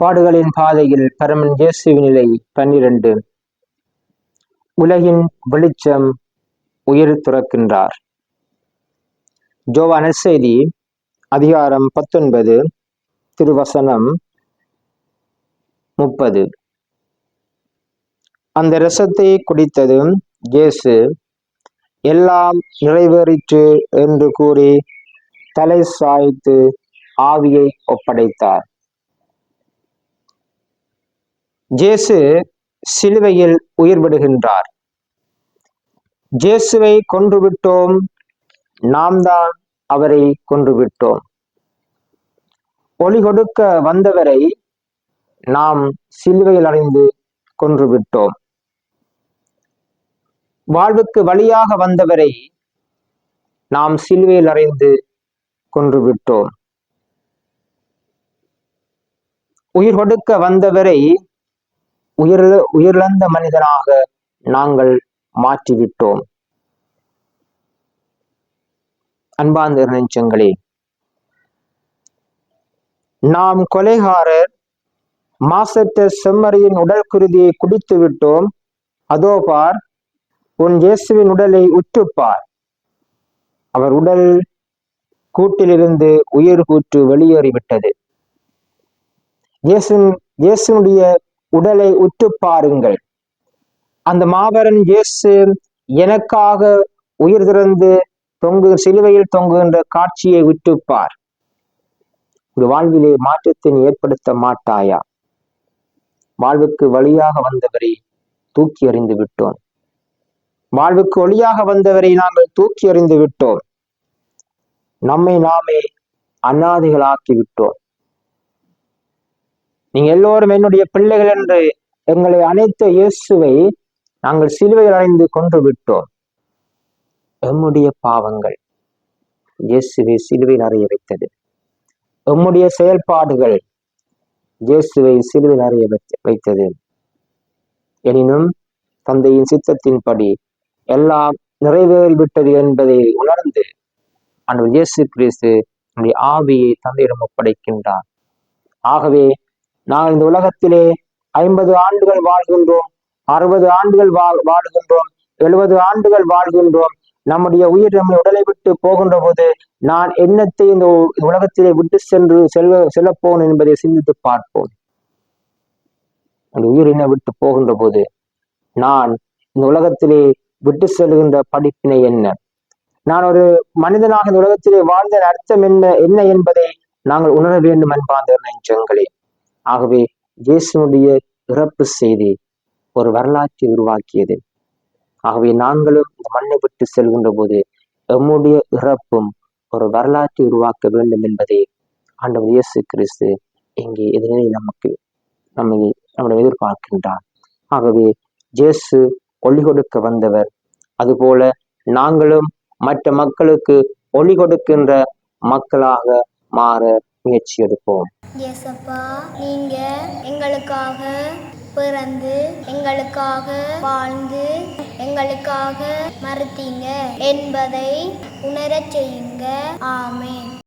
பாடுகளின் பாதையில் பரமன் இயேசுவின் நிலை பன்னிரண்டு. உலகின் வெளிச்சம் உயிர் துறக்கின்றார். ஜோவான செய்தி அதிகாரம் பத்தொன்பது திருவசனம் முப்பது. அந்த ரசத்தை குடித்ததும் இயேசு எல்லாம் நிறைவேறிற்று என்று கூறி தலை சாய்த்து ஆவியை ஒப்படைத்தார். ஜேசு சிலுவையில் உயிர்விடுகின்றார் ஜேசுவை கொன்றுவிட்டோம் நாம் தான் அவரை கொன்றுவிட்டோம். ஒளி கொடுக்க வந்தவரை நாம் சிலுவையில் அடைந்து கொன்றுவிட்டோம். வாழ்வுக்கு வழியாக வந்தவரை நாம் சிலுவையில் அறைந்து கொன்றுவிட்டோம். உயிர் கொடுக்க வந்தவரை உயிர் உயிரிழந்த மனிதனாக நாங்கள் மாற்றிவிட்டோம். அன்பார்ந்த நெஞ்சங்களே நாம் கொலைகாரர் மாசற்ற செம்மறியின் உடல் குருதியை குடித்து விட்டோம். அதோ பார் உன் இயேசுவின் உடலை உற்றுப்பார் அவர் உடல் கூட்டிலிருந்து உயிர் கூற்று வெளியேறிவிட்டது. இயேசு இயேசுனுடைய உடலை உற்று பாருங்கள். அந்த மாபெரும் இயேசு எனக்காக உயிர் திறந்து தொங்கு சிலுவையில் தொங்குகின்ற காட்சியை விட்டுப்பார் ஒரு வாழ்விலே மாற்றத்தின் ஏற்படுத்த மாட்டாயா? வாழ்வுக்கு வழியாக வந்தவரை தூக்கி எறிந்து விட்டோம். வாழ்வுக்கு ஒளியாக வந்தவரை நாங்கள் தூக்கி எறிந்து விட்டோம். நம்மை நாமே அநாதிகளாக்கி விட்டோம். நீங்க எல்லோரும் என்னுடைய பிள்ளைகள் என்று எங்களை அனைத்த இயேசுவை நாங்கள் சிலுவையில் அடைந்து கொன்று விட்டோம். எம்முடைய பாவங்கள் இயேசுவை சிலுவையில் அறைய வைத்தது. எம்முடைய செயல்பாடுகள் இயேசுவை சிலுவையில் அறைய வைத்தது. எனினும் தந்தையின் சித்தத்தின்படி எல்லாம் நிறைவேறிவிட்டது என்பதை உணர்ந்து அன்று இயேசு கிறிஸ்து நம்முடைய ஆவியை தந்தையிடம் ஒப்படைக்கின்றார். ஆகவே நாங்கள் இந்த உலகத்திலே ஐம்பது ஆண்டுகள் வாழ்கின்றோம் அறுபது ஆண்டுகள் வாழ் வாழுகின்றோம் எழுபது ஆண்டுகள் வாழ்கின்றோம். நம்முடைய உயிர் நம்முடைய உடலை விட்டு போகின்ற போது நான் என்னத்தை இந்த உலகத்திலே விட்டு சென்று செல்வ செல்லப்போன் என்பதை சிந்தித்து பார்ப்போம். அந்த உயிரினை விட்டு போகின்ற போது நான் இந்த உலகத்திலே விட்டு செல்கின்ற படிப்பினை என்ன? நான் ஒரு மனிதனாக இந்த உலகத்திலே வாழ்ந்த அர்த்தம் என்ன என்ன என்பதை நாங்கள் உணர வேண்டும் என்பாந்த நெஞ்சங்களே ஆகவே இயேசுனுடைய இறப்பு செய்தி ஒரு வரலாற்றை உருவாக்கியது. ஆகவே நாங்களும் இந்த மண்ணை விட்டு செல்கின்ற போது எம்முடைய இறப்பும் ஒரு வரலாற்றை உருவாக்க வேண்டும் என்பதை ஆண்டவர் இயேசு கிறிஸ்து இங்கே எதிரே நமக்கு நம்மை நம்முடைய எதிர்பார்க்கின்றார். ஆகவே ஜேசு ஒளி கொடுக்க வந்தவர் அதுபோல நாங்களும் மற்ற மக்களுக்கு ஒளி கொடுக்கின்ற மக்களாக மாற முயற்சி எடுப்போம். எசப்பா நீங்க எங்களுக்காக பிறந்து எங்களுக்காக வாழ்ந்து எங்களுக்காக மறுத்தீங்க என்பதை உணரச் செய்யுங்க. ஆமே